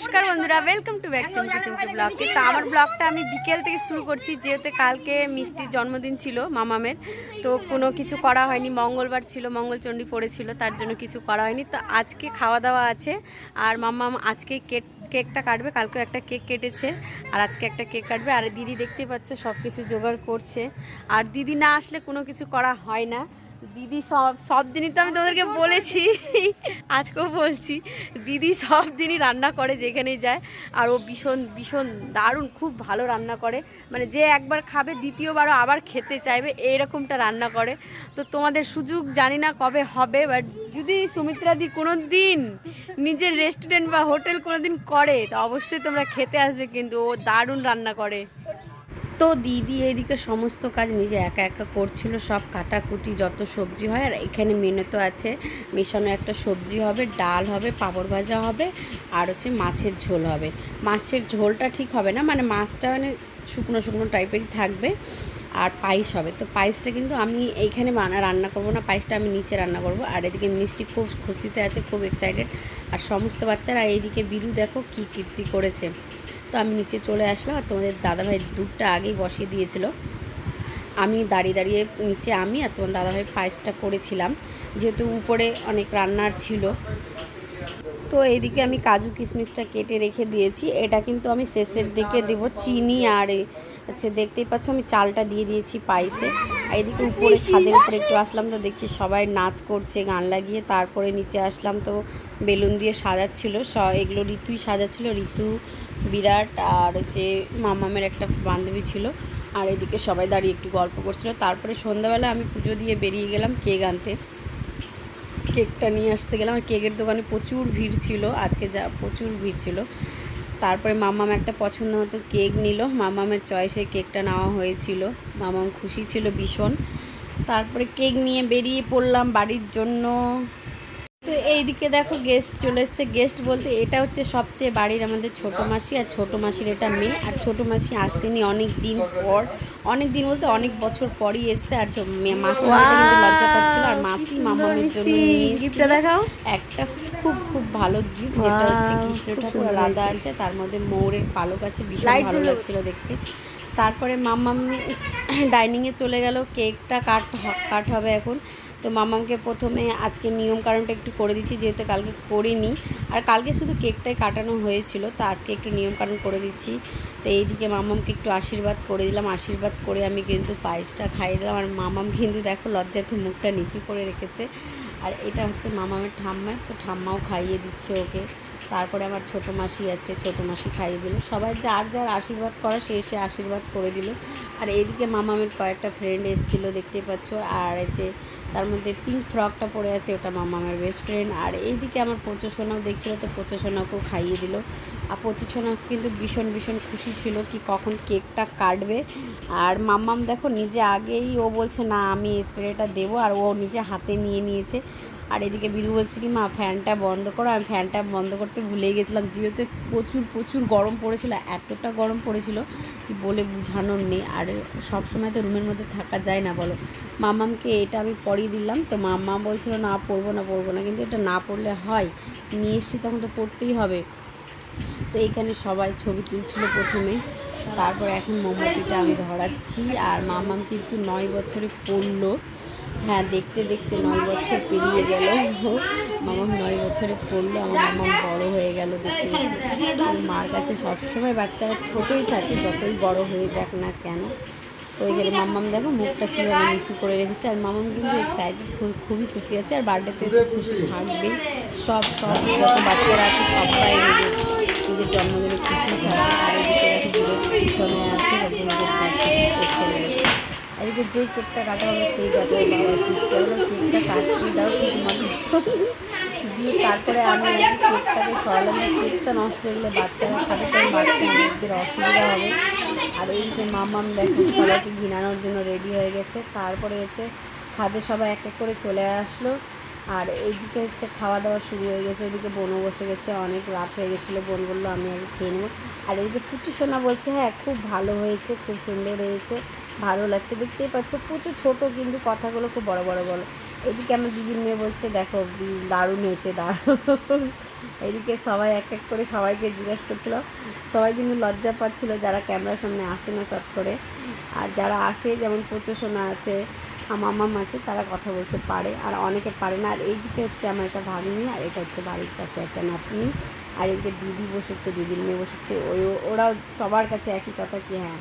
নমস্কার বন্ধুরা welcome to back চমকে ব্লগ তো আমার ব্লগটা আমি বিকেল থেকে শুরু করছি, যেহেতু কালকে মিষ্টির জন্মদিন ছিল মামামের। তো কোনো কিছু করা হয়নি, মঙ্গলবার ছিল, মঙ্গলচণ্ডী পড়েছিল, তার জন্য কিছু করা হয়নি। তো আজকে খাওয়া দাওয়া আছে, আর মামাম আজকে কেক, কেকটা কাটবে কালকে একটা কেক কেটেছে, আর আজকে একটা কেক কাটবে। আর দিদি দেখতে পাচ্ছ সব কিছু জোগাড় করছে। আর দিদি না আসলে কোনো কিছু করা হয় না। দিদি সব সব দিনই তো আমি তোমাদেরকে বলেছি। আজকেও বলছি দিদি সব দিনই রান্না করে যেখানেই যায়। আর ও ভীষণ ভীষণ দারুণ খুব ভালো রান্না করে। মানে যে একবার খাবে দ্বিতীয়বারও আবার খেতে চাইবে এইরকমটা রান্না করে। তো তোমাদের সুযোগ জানি না কবে হবে বাট যদি সুমিত্রাদি কোনো দিন নিজের রেস্টুরেন্ট বা হোটেল কোনো দিন করে তো অবশ্যই তোমরা খেতে আসবে কিন্তু ও দারুণ রান্না করে। তো দিদি এদিকে সমস্ত কাজ নিজে একা একা করছিল, সব কাটাকুটি যত সবজি হয়, আর এখানে মেনু তো আছে, মেশানো একটা সবজি হবে, ডাল হবে, পাঁপড় ভাজা হবে, আর হচ্ছে মাছের ঝোল হবে। মাছের ঝোলটা ঠিক হবে না মানে মাছটা মানে শুকনো শুকনো টাইপেরই থাকবে, আর পায়েস হবে। তো পায়েসটা কিন্তু আমি এইখানে রান্না করব না, পায়েসটা আমি নিচে রান্না করব। আর এদিকে মিষ্টি খুব খুশিতে আছে, খুব এক্সাইটেড আর সমস্ত বাচ্চারা, আর এইদিকে বিরু দেখো কী কীর্তি করেছে। তো আমি নিচে চলে আসলাম আর তোমাদের দাদাভাই দুধটা আগেই বসিয়ে দিয়েছিল। আমি দাঁড়িয়ে দাঁড়িয়ে নিচে আমি আর তোমার দাদাভাই পায়েসটা করেছিলাম। যেহেতু উপরে অনেক রান্নার ছিল। তো এইদিকে আমি কাজু কিশমিশটা কেটে রেখে দিয়েছি। এটা কিন্তু আমি শেষের দিকে দেবো চিনি আর হচ্ছে দেখতেই পাচ্ছ আমি চালটা দিয়ে দিয়েছি আর এদিকে উপরে ছাদের উপরে একটু আসলাম তো দেখছি সবাই নাচ করছে, গান লাগিয়ে। তারপরে নিচে আসলাম তো বেলুন দিয়ে সাজাচ্ছিল। স এগুলো ঋতুই সাজাচ্ছিল। ঋতু বিরাট আর হচ্ছে মামামের একটা বান্ধবী ছিল। আর এদিকে সবাই দাঁড়িয়ে একটু গল্প করছিল। তারপরে সন্ধ্যাবেলা আমি পুজো দিয়ে বেরিয়ে গেলাম কেক আনতে। কেকটা নিয়ে আসতে গেলাম। আর কেকের দোকানে প্রচুর ভিড় ছিল। আজকে যা প্রচুর ভিড় ছিল। তারপরে মামাম একটা পছন্দ মতো কেক নিল। মামামের চয়েসে কেকটা নেওয়া হয়েছিল। মামাম খুশি ছিল ভীষণ। তারপরে কেক নিয়ে বেরিয়ে পড়লাম বাড়ির জন্য। তো এইদিকে দেখো গেস্ট চলে এসছে। গেস্ট বলতে এটা হচ্ছে সবচেয়ে বাড়ির আমাদের ছোট মাসি আর ছোট মাসির এটা মেয়ে। আর ছোট মাসি আসেনি অনেক দিন পর। অনেক দিন বলতে অনেক বছর পরই এসছে আর মাসি বলতে কিন্তু লজ্জা পাচ্ছিল। আর মাসি মামামের জন্য গিফটটা দেখাও। একটা খুব খুব ভালো গিফট যেটা হচ্ছে কৃষ্ণ খুব ঠাকুর হয়েছে। আছে। তার মধ্যে ময়ূরের পালক আছে। ভীষণ ভালো লাগছিল দেখতে। তারপরে মাম্মাম ডাইনিংয়ে চলে গেল। কেকটা কাট কাট হবে এখন। তো মামামকে প্রথমে আজকে নিয়ম কারণটা একটু করে দিচ্ছি, যেহেতু কালকে করিনি। আর কালকে শুধু কেকটাই কাটানো হয়েছিল, তো আজকে একটু নিয়ম কারণ করে দিচ্ছি। তো এইদিকে মামামকে একটু আশীর্বাদ করে দিলাম, আশীর্বাদ করে আমি কিন্তু পায়েসটা খাইয়ে দিলাম। আর মামাম কিন্তু দেখো লজ্জাতে মুখটা নিচু করে রেখেছে। আর এটা হচ্ছে মামামের ঠাম্মা, তো ঠাম্মাও খাইয়ে দিচ্ছে ওকে। তারপরে আমার ছোটো মাসি আছে, ছোটো মাসি খাইয়ে দিল। সবাই যার যার আশীর্বাদ করা, সে এসে আশীর্বাদ করে দিল। আর এদিকে মামামের কয়েকটা ফ্রেন্ড এসেছিল দেখতে পাচ্ছ। আর যে তার মধ্যে পিঙ্ক ফ্রকটা পরে আছে, ওটা মামামের বেস্ট ফ্রেন্ড আর এইদিকে আমার সোনাও দেখছিলো তো সোনাকেও খাইয়ে দিল। আর সোনা কিন্তু ভীষণ ভীষণ খুশি ছিল কি কখন কেকটা কাটবে। আর মাম্মাম দেখো নিজে আগেই ও বলছে, না, আমি স্প্রেটা দেবো। আর ও নিজে হাতে নিয়ে নিয়েছে। আর এদিকে বিরু বলছে কি, মা, ফ্যানটা বন্ধ করো। আমি ফ্যানটা বন্ধ করতে ভুলে গেছিলাম। যেহেতু প্রচুর প্রচুর গরম পড়েছিল, এতটা গরম পড়েছিল কি বলে বোঝানোর নেই। আর সব সময় তো রুমের মধ্যে থাকা যায় না বলো। মামামকে এটা আমি পরিয়ে দিলাম। তো মাম্মা বলছিল, না, পরবো না পরবো না। কিন্তু এটা না পড়লে হয়। নিয়ে এসছি, তখন তো পড়তেই হবে। তো এইখানে সবাই ছবি তুলছিল প্রথমে। তারপর এখন মোমবাতিটা আমি ধরাচ্ছি। আর মামাম কিন্তু নয় বছরে পড়ল। হ্যাঁ দেখতে দেখতে নয় বছর পেরিয়ে গেল। মামাম নয় বছরে পড়ল। আমার মামাম বড় হয়ে গেল দেখতে দেখতে মার কাছে সবসময় বাচ্চারা ছোটোই থাকে, যতই বড় হয়ে যাক না কেন। তো এখানে মাম্মাম দেখো মুখটা কীভাবে নিচু করে রেখেছে। আর মামাম কিন্তু এক্সাইটেড খুবই খুশি আছে। আর বার্থডেতে তো খুশি থাকবেই। সব সব, যত বাচ্চারা আছে, সবাই নিজের নিজের জন্মদিনে খুশি থাকে। আর এদিকে আছে আর যেই কেকটা কাটা হবে, সেই কেকটা কাটতে দাও মতো দিয়ে তারপরে আমি কেকটাকে সরালাম। কেকটা নষ্ট হয়ে গেলে বাচ্চারা খাবে তখন বাচ্চা অসুবিধা হবে। আর যে মামাম দেখো, সবাইকে ঘিনানোর জন্য রেডি হয়ে গেছে। তারপরে হচ্ছে ছাদে সবাই এক এক করে চলে আসলো। আর এইদিকে হচ্ছে খাওয়া দাওয়া শুরু হয়ে গেছে। এদিকে বোনও বসে গেছে। অনেক রাত হয়ে গেছিল। বোন বলল, আমি আগে খেয়ে নেব। আর এইদিকে পুচু সোনা বলছে হ্যাঁ খুব ভালো হয়েছে, খুব সুন্দর হয়েছে, ভালো লাগছে। দেখতেই পাচ্ছ প্রচুর ছোট, কিন্তু কথাগুলো খুব বড় বড় বলো এদিকে আমার দিদির মেয়ে বলছে, দেখো, দারুণ হয়েছে, দারুণ। এদিকে সবাই এক এক করে সবাইকে জিজ্ঞেস করছিল। সবাই কিন্তু লজ্জা পাচ্ছিল যারা ক্যামেরার সামনে আসে না চট করে। আর যারা আসে, যেমন প্রচোষণা আছে মামাম আছে, তারা কথা বলতে পারে, আর অনেকে পারে না। আর এইদিকে হচ্ছে আমার একটা ভাগ্নি, আর এটা হচ্ছে বাড়ির পাশে একটা নাতনি। আর এদিকে দিদি বসেছে, দিদির মেয়ে বসেছে, ওই, ওরাও সবার কাছে একই কথা কি হ্যাঁ।